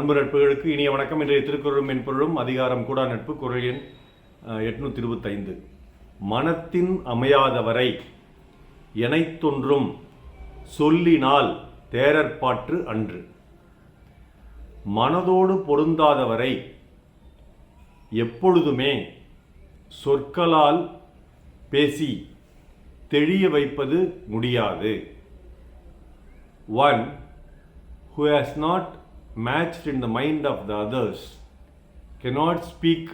அன்பு நட்புகளுக்கு இனிய வணக்கம். இன்றைய திருக்குறளும் மென்பொருளும் அதிகாரம் கூடா நட்பு குரல் எண் எட்நூத்தி இருபத்தைந்து மனத்தின் அமையாதவரை எனைத்தொன்றும் சொல்லினால் தேரற்பாற்று அன்று. மனதோடு பொருந்தாதவரை எப்பொழுதுமே சொற்களால் பேசி தெளிய வைப்பது முடியாது. One who has not matched in the mind of the others cannot speak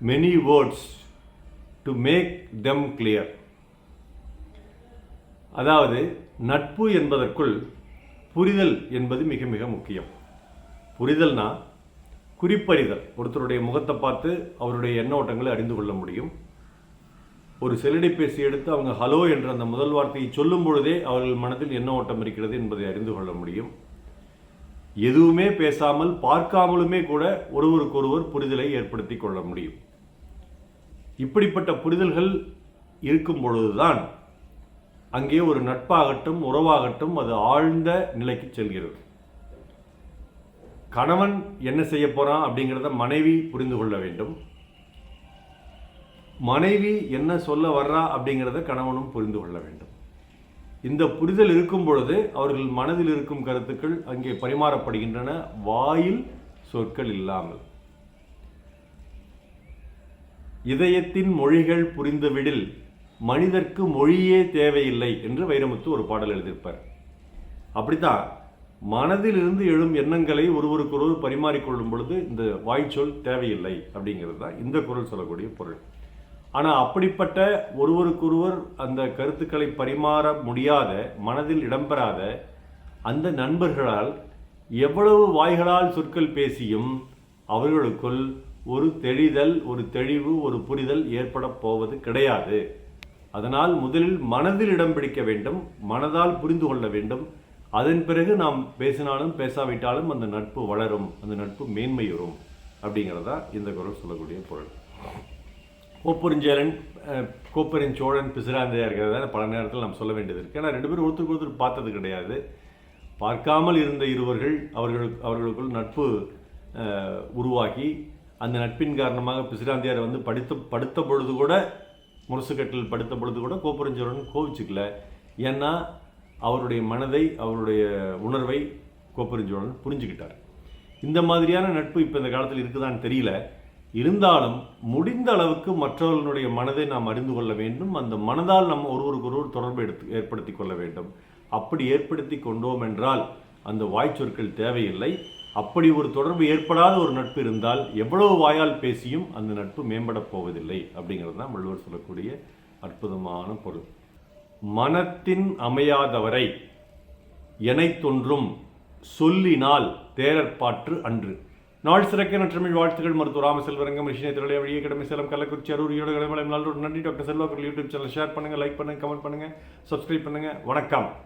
many words to make them clear. அதாவது நட்பு என்பதற்குள் புரிதல் என்பது மிக மிக முக்கியம். புரிதல்னா குறிப்பறிதல். ஒருத்தருடைய முகத்தை பார்த்து அவருடைய எண்ண ஓட்டங்களை அறிந்து கொள்ள முடியும். ஒரு செல்லிடைப்பேசி எடுத்து அவங்க ஹலோ என்ற அந்த முதல் வார்த்தையை சொல்லும் பொழுதே அவர்கள் மனதில் என்ன ஓட்டம் இருக்கிறது என்பதை அறிந்து கொள்ள முடியும். எதுவுமே பேசாமல் பார்க்காமலுமே கூட ஒருவருக்கொருவர் புரிதலை ஏற்படுத்தி கொள்ள முடியும். இப்படிப்பட்ட புரிதல்கள் இருக்கும் பொழுதுதான் அங்கே ஒரு நட்பாகட்டும் உறவாகட்டும் அது ஆழ்ந்த நிலைக்கு செல்கிறது. கணவன் என்ன செய்ய போறான் அப்படிங்கிறத மனைவி புரிந்து கொள்ள வேண்டும். மனைவி என்ன சொல்ல வர்றா அப்படிங்கிறத கணவனும் புரிந்து கொள்ள வேண்டும். இந்த புரிதல் இருக்கும் பொழுது அவர்கள் மனதில் இருக்கும் கருத்துக்கள் அங்கே பரிமாறப்படுகின்றன. வாயில் சொற்கள் இல்லாமல். இதயத்தின் மொழிகள் புரிந்துவிடில் மனிதர்க்கு மொழியே தேவையில்லை என்று வைரமுத்து ஒரு பாடல் எழுதியிருப்பார். அப்படித்தான் மனதிலிருந்து எழும் எண்ணங்களை ஒருவருக்கொருவர் பரிமாறிக்கொள்ளும் பொழுது இந்த வாய்ச்சொல் தேவையில்லை அப்படிங்கிறது தான் இந்த குரல் சொல்லக்கூடிய பொருள். ஆனால் அப்படிப்பட்ட ஒருவருக்கொருவர் அந்த கருத்துக்களை பரிமாற முடியாத மனதில் இடம்பெறாத அந்த நண்பர்களால் எவ்வளவு வாய்களால் சொற்கள் பேசியும் அவர்களுக்குள் ஒரு தெளிதல் ஒரு தெளிவு ஒரு புரிதல் ஏற்பட போவது கிடையாது. அதனால் முதலில் மனதில் இடம் பிடிக்க வேண்டும் மனதால் புரிந்து கொள்ள வேண்டும். அதன் பிறகு நாம் பேசினாலும் பேசாவிட்டாலும் அந்த நட்பு வளரும் அந்த நட்பு மேன்மையுறும் அப்படிங்கிறதா இந்த குரல் சொல்லக்கூடிய பொருள். கோப்பெருஞ்சேரன் அஹ், கோப்பெருஞ்சோழன் பிசிராந்தையா இருக்கிறத பல நேரத்தில் நாம் சொல்ல வேண்டியது இருக்குது ஏன்னா ரெண்டு பேரும் ஒருத்தருக்கு ஒருத்தர் பார்த்தது கிடையாது. பார்க்காமல் இருந்த இருவர்கள் அவர்களுக்கு அவர்களுக்குள் நட்பு உருவாகி அந்த நட்பின் காரணமாக பிசிராந்தியார் வந்து படித்த படுத்த பொழுது கூட முரசுக்கட்டில் படுத்த பொழுது கூட கோப்பெருஞ்சோழன் கோவிச்சுக்கல. ஏன்னா அவருடைய மனதை அவருடைய உணர்வை கோப்பெருஞ்சோழன் புரிஞ்சுக்கிட்டார். இந்த மாதிரியான நட்பு இப்போ இந்த காலத்தில் இருக்குதான்னு தெரியல. இருந்தாலும் முடிந்த அளவுக்கு மற்றவர்களுடைய மனதை நாம் அறிந்து கொள்ள வேண்டும். அந்த மனதால் நம்ம ஒருவருக்கொருவர் தொடர்பு எடுத்து ஏற்படுத்தி கொள்ள வேண்டும். அப்படி ஏற்படுத்தி கொண்டோம் என்றால் அந்த வாய்ச்சொற்கள் தேவையில்லை. அப்படி ஒரு தொடர்பு ஏற்படாத ஒரு நட்பு இருந்தால் எவ்வளவு வாயால் பேசியும் அந்த நட்பு மேம்படப் போவதில்லை அப்படிங்கிறது தான் வள்ளுவர் சொல்லக்கூடிய அற்புதமான பொருள். மனத்தின் அமையாதவரை எனைத்தொன்றும் சொல்லினால் தேரற்பாற்று அன்று. நாள் சிறக்க நற்றமிழ் வாழ்த்துகள் மருத்துவ ராமசெல்வரங்கம் ரிஷினை திருடைய வழியே கடமை சேலம் கள்ளக்குறிச்சி அரூர் ஈரோடு கடமலை நன்றி doctor Selva YouTube channel share பண்ணுங்கள் லைக் பண்ணுங்கள் கமெண்ட் பண்ணுங்கள் சப்ஸ்கிரைப் பண்ணுங்க. வணக்கம்.